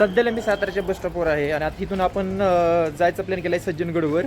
सध्याला मी साताराच्या बस स्टॉपवर आहे आणि आता इथून आपण जायचं जायचा प्लॅन केलाय सज्जनगडवर.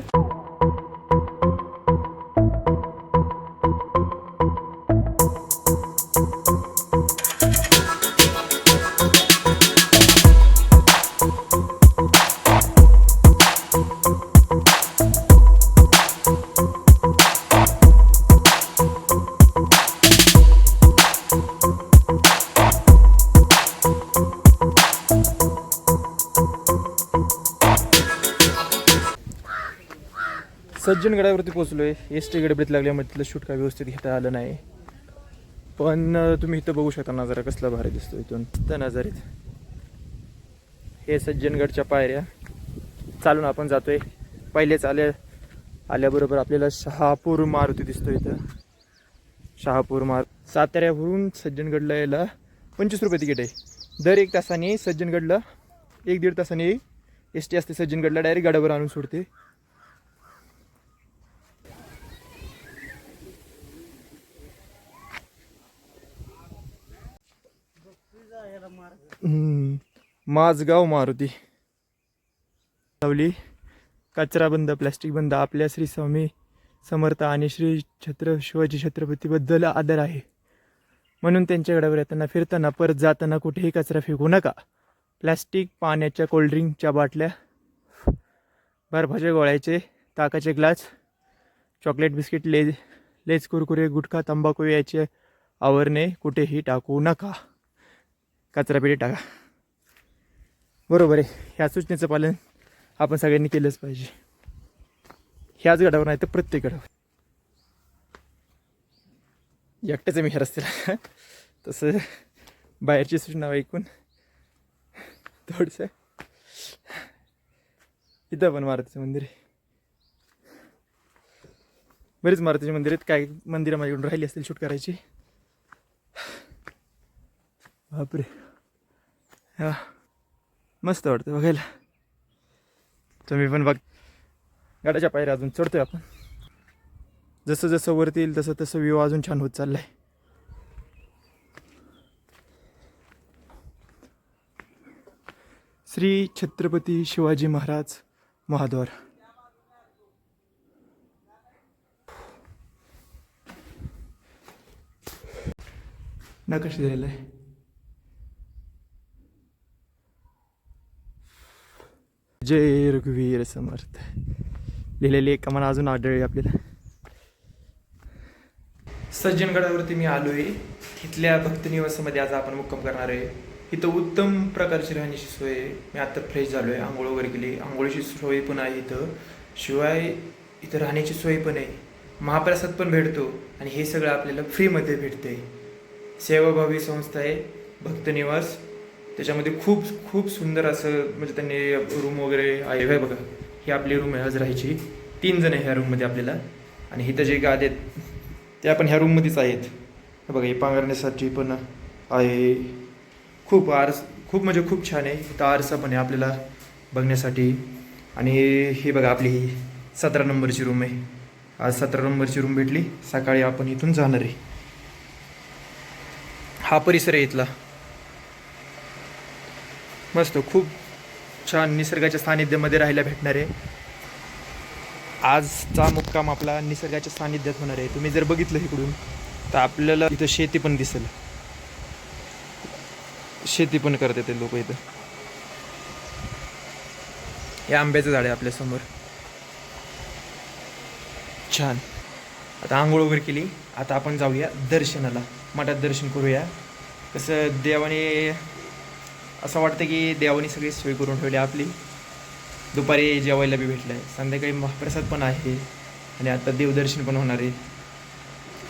सज्जनगडावरती आहे एस टी गडबडीत लागल्यामुळे तिथलं शूट काय व्यवस्थित घेता आलं नाही. पण तुम्ही इथं बघू शकता नजारा कसला भारी दिसतो इथून. त्या नजारीत. हे सज्जनगडच्या पायऱ्या. चालून आपण जातोय. पहिलेच आल्या आल्याबरोबर आपल्याला शहापूर मारुती दिसतो इथं. शहापूर मार साताऱ्यावरून सज्जनगडला यायला पंचवीस रुपये तिकीट आहे. दर एक तासाने सज्जनगडला एक दीड तासाने एस टी असते सज्जनगडला डायरेक्ट गडावर आणून सोडते. माझगाव मारुती. लावली. कचरा बंद प्लॅस्टिक बंद. आपल्या श्री स्वामी समर्थ आणि श्री छत्र शिवाजी छत्रपतीबद्दल आदर आहे. म्हणून त्यांच्या गडावर येताना फिरताना परत जाताना कुठेही कचरा फेकू नका. प्लॅस्टिक पाण्याच्या कोल्ड्रिंकच्या बाटल्या बर्फाच्या गोळ्याचे ताकाचे ग्लास चॉकलेट बिस्किट ले लेज कुरकुरे गुटखा तंबाखू याचे आवरणे कुठेही टाकू नका. कचरापेटी टाका. बरोबर आहे. ह्या सूचनेचं पालन आपण सगळ्यांनी केलंच पाहिजे. ह्याच गडावर नाही तर प्रत्येक गडावर. एकट्याचं मी ह्या रस्त्याला. तसं बाहेरची सूचना ऐकून थोडंसं इथं पण मारुतीचं मंदिर आहे. बरीच मारुतीची मंदिर आहेत. काय मंदिरं माझ्याकडून राहिली असतील शूट करायची. बापरे. मस्त वाटतं बघायला तुम्ही पण बघ गाड्याच्या पायऱ्या अजून चढतोय आपण जसं जसं वरती येईल तसं तसं व्ह्यू अजून छान होत चाललाय श्री छत्रपती शिवाजी महाराज महाद्वार नकाश दिलेला आहे जय रघुवीर समर्थ. लिहिलेली एक कमान अजून आढळली आपल्याला. सज्जनगडावरती मी आलो आहे भक्त निवासामध्ये आज आपण मुक्काम करणार आहे. इथं उत्तम प्रकारची राहण्याची सोय. आहे मी आत्ता फ्रेश झालोय. आंघोळ वगैरे केली. आंघोळीची सोय पण आहे इथं. शिवाय इथं राहण्याची सोय पण आहे. महाप्रसाद पण भेटतो आणि हे सगळं आपल्याला फ्रीमध्ये भेटते सेवाभावी संस्था आहे. भक्त निवास. त्याच्यामध्ये खूप खूप सुंदर असं म्हणजे त्यांनी रूम वगैरे आहे. काय बघा ही आपली रूम आहे आज राहायची तीन जण आहे ह्या रूममध्ये आपल्याला. आणि इथं जे गाद आहेत त्या पण ह्या रूममध्येच आहेत. बघा हे पांघरण्यासाठी पण आहे. खूप आरस खूप म्हणजे खूप छान आहे. इथं आरसा पण आहे आपल्याला बघण्यासाठी. आणि हे बघा आपली ही सतरा नंबरची रूम आहे. आज सतरा नंबरची रूम भेटली. सकाळी आपण इथून जाणार आहे. हा परिसर आहे इथला. मस्त खूप छान निसर्गाच्या सानिध्यामध्ये राहायला भेटणार आहे. आजचा मुक्काम आपला निसर्गाच्या सानिध्यात होणार आहे. तुम्ही जर बघितलं इकडून तर आपल्याला इथं शेती पण दिसेल. शेती पण करते ते लोक इथं. हे आंब्याचं झाड आहे आपल्यासमोर छान. आता आंघोळ वगैरे केली. आता आपण जाऊया दर्शनाला. मठात दर्शन करूया. कसं देवाने असं वाटतं की देवाने सगळी सोय करून ठेवली आपली. दुपारी जेवायला बी भेटलं आहे संध्याकाळी महाप्रसाद पण आहे. आणि आता देवदर्शन पण होणार आहे.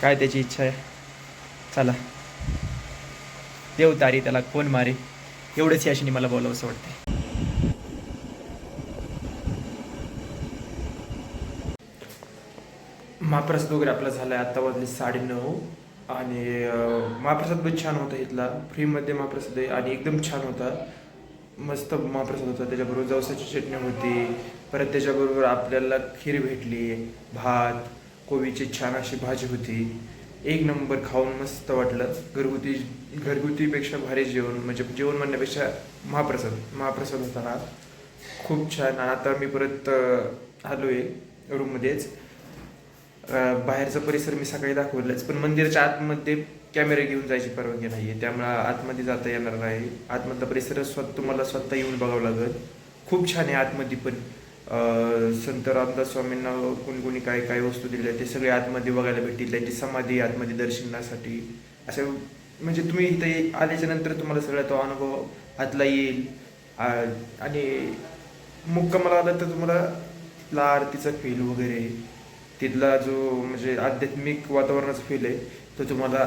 काय त्याची इच्छा आहे? चला. देव तारी त्याला कोण मारे? एवढंच याशीने मला बोलावं असं वाटतं महाप्रसाद वगैरे आपला झाला आहे आत्ता वाजले साडेनऊ आणि महाप्रसाद पण छान होता इथला. फ्रीमध्ये महाप्रसाद आहे आणि एकदम छान होता. मस्त महाप्रसाद होता. त्याच्याबरोबर जवसाची चटणी होती. परत त्याच्याबरोबर आपल्याला खीर भेटली भात कोबीची छान अशी भाजी होती. एक नंबर खाऊन मस्त वाटलं. घरगुती घरगुतीपेक्षा भारी जेवण म्हणजे जेवण म्हणण्यापेक्षा महाप्रसाद महाप्रसाद होता ना. खूप छान. आणि आता मी परत आलो आहे रूममध्येच बाहेरचा परिसर मी सकाळी दाखवलाच पण मंदिराच्या आतमध्ये कॅमेरे घेऊन जायची परवानगी नाही आहे त्यामुळे आतमध्ये जाता येणार नाही. आतमधला परिसर स्वतः तुम्हाला स्वतः येऊन बघावं लागेल. खूप छान आहे आतमध्ये पण. संत रामदास स्वामींना कोणकोणी कोणी काय काय वस्तू दिल्या ते सगळे आतमध्ये बघायला भेटतील. त्यांची समाधी आतमध्ये दर्शनासाठी. अशा म्हणजे तुम्ही इथे आल्याच्यानंतर तुम्हाला सगळा तो अनुभव आतला येईल. आणि मुक्कामाला आला तर तुम्हाला ला आरतीचा फील वगैरे. तिथला जो म्हणजे आध्यात्मिक वातावरणाचा फील आहे तो तुम्हाला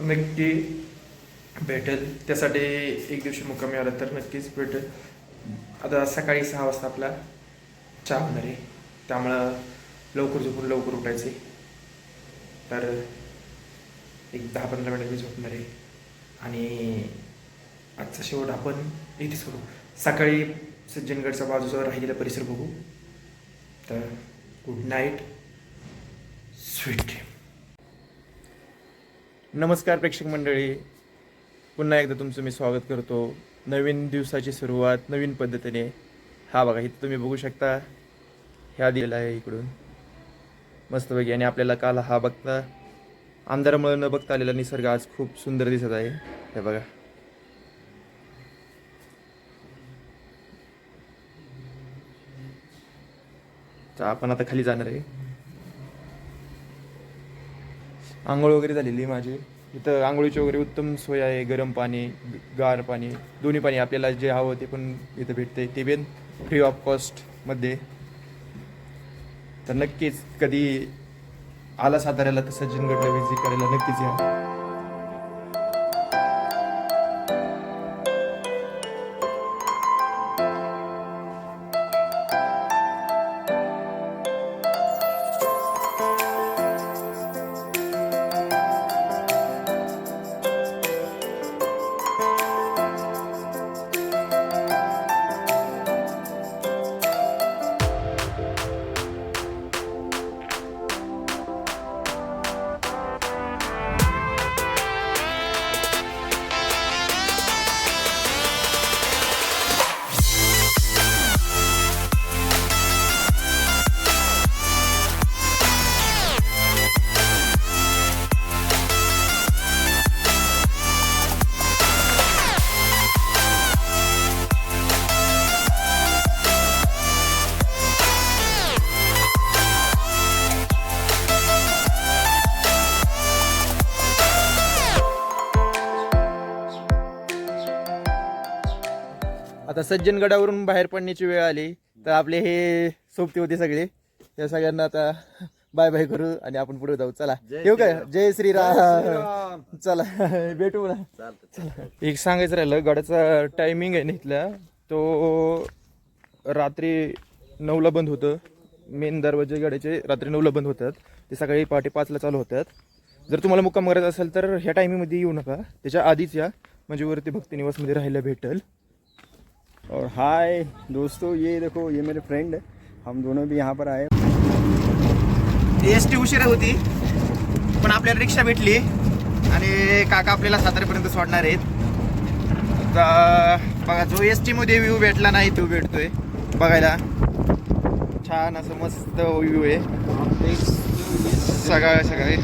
नक्की भेटेल. त्यासाठी एक दिवशी मुक्कामी आला तर नक्कीच भेटेल. आता सकाळी सहा वाजता आपला चहा होणार आहे. त्यामुळं लवकर झोपून लवकर उठायचे. तर एक दहा पंधरा मिनिट मी झोपणार आहे. आणि आजचा शेवट आपण इथेच करू सकाळी सज्जनगडचा बाजूचा राहिलेला परिसर बघू. तर गुड नाईट स्वीट. नमस्कार प्रेक्षक मंडळी. पुन्हा एकदा तुमचं मी स्वागत करतो. नवीन दिवसाची सुरुवात नवीन पद्धतीने. हा बघा इथं तुम्ही बघू शकता. ह्या दिलेला आहे इकडून. मस्तपैकी. आणि आपल्याला काल हा बघता. अंधारामुळे न बघता आलेला निसर्ग आज खूप सुंदर दिसत आहे. हे बघा. तर आपण आता खाली जाणार आहे. आंघोळ वगैरे झालेली आहे माझी. इथं आंघोळीची वगैरे उत्तम सोय आहे. गरम पाणी गार पाणी दोन्ही पाणी आपल्याला जे हवं ते पण इथं भेटते ते पण फ्री ऑफ कॉस्टमध्ये तर नक्कीच कधी आला साताऱ्याला तर सज्जनगडला व्हिजिट करायला नक्कीच या. आता सज्जनगडावरून बाहेर पडण्याची वेळ आली. तर आपले हे सोबती होते सगळे. या सगळ्यांना आता बाय बाय करू आणि आपण पुढे जाऊ. चला. येऊ काय? जय श्रीराम. चला भेटू ना. एक सांगायचं राहिलं गडाचा टायमिंग आहे ना इथला तो रात्री नऊला बंद होतं. मेन दरवाजे गाड्याचे रात्री नऊला बंद होतात. ते सकाळी पहाटे पाचला चालू होतात. जर तुम्हाला मुक्काम करायचा असेल तर ह्या टायमिंगमध्ये येऊ नका. त्याच्या आधीच या. म्हणजे वरती भक्ती निवासमध्ये राहायला भेटेल. और हाय दोस्तों ये देखो ये मेरे फ्रेंड है। हम दोनों भी यहाँ पर आए एस टी उशिरा होती पण आपल्याला रिक्षा भेटली आणि काका आपल्याला साताऱ्यापर्यंत सोडणार आहेत. आता बघा जो एस टी मध्ये व्ह्यू भेटला नाही तो भेटतोय. बघायला. छान असं मस्त व्ह्यू आहे. सकाळ सकाळी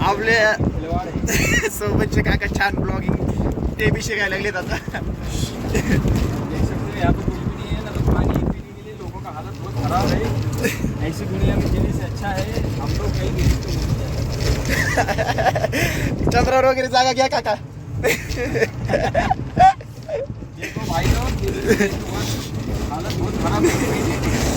आपल्या सोबतचे काका छान ब्लॉगिंग ते बी शिकायला लागलेत आता ऐसी दुनिया में जीने से अच्छा है हम लोग कहीं भी तो घूमने जाते चंद्रावर वगैरे जागा घ्या काका? देखो भाई लोग ये हालत बहुत खराब है।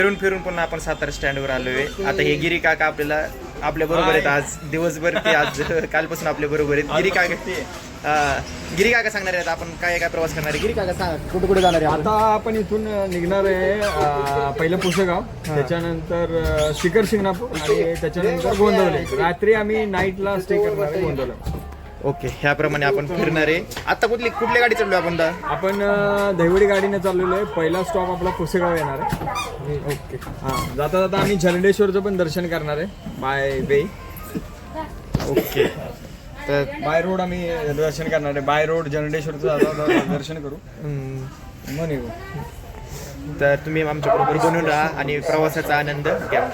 फिरून फिरून पुन्हा आपण सातारा स्टँडवर आलोय. आता हे गिरी काका आपल्याला आपल्या बरोबर आहेत आज. दिवसभर ते आज कालपासून आपल्या बरोबर आहेत. गिरी काका गिरी काका सांगणार आहेत आपण काय काय प्रवास करणार आहे? गिरी काका सांग कुठे कुठे जाणार आहे? आता आपण इथून निघणार आहे पहिलं पुसेगाव. त्याच्यानंतर शिखर शिंगणापूर आणि त्याच्यानंतर गोंदवले. रात्री आम्ही नाईटला स्टे करणार आहे गोंदवले. ओके ह्याप्रमाणे आपण फिरणार. आहे आता कुठली कुठल्या गाडी चाललो आपण दा? आपण अं, दहिवडी गाडीने चाललेलो आहे. पहिला स्टॉप आपला पुसेगाव येणार आहे. ओके. हां जाता जाता आम्ही झरडेश्वरचं पण दर्शन करणार आहे. By way okay. तर बाय रोड आम्ही दर्शन करणार आहे. बाय रोड झरडेश्वरचं जाता जाता दर्शन करू. हम्म, मग निघू. तर तुम्ही आमच्या बरोबर बनून राहा आणि प्रवासाचा आनंद घ्या.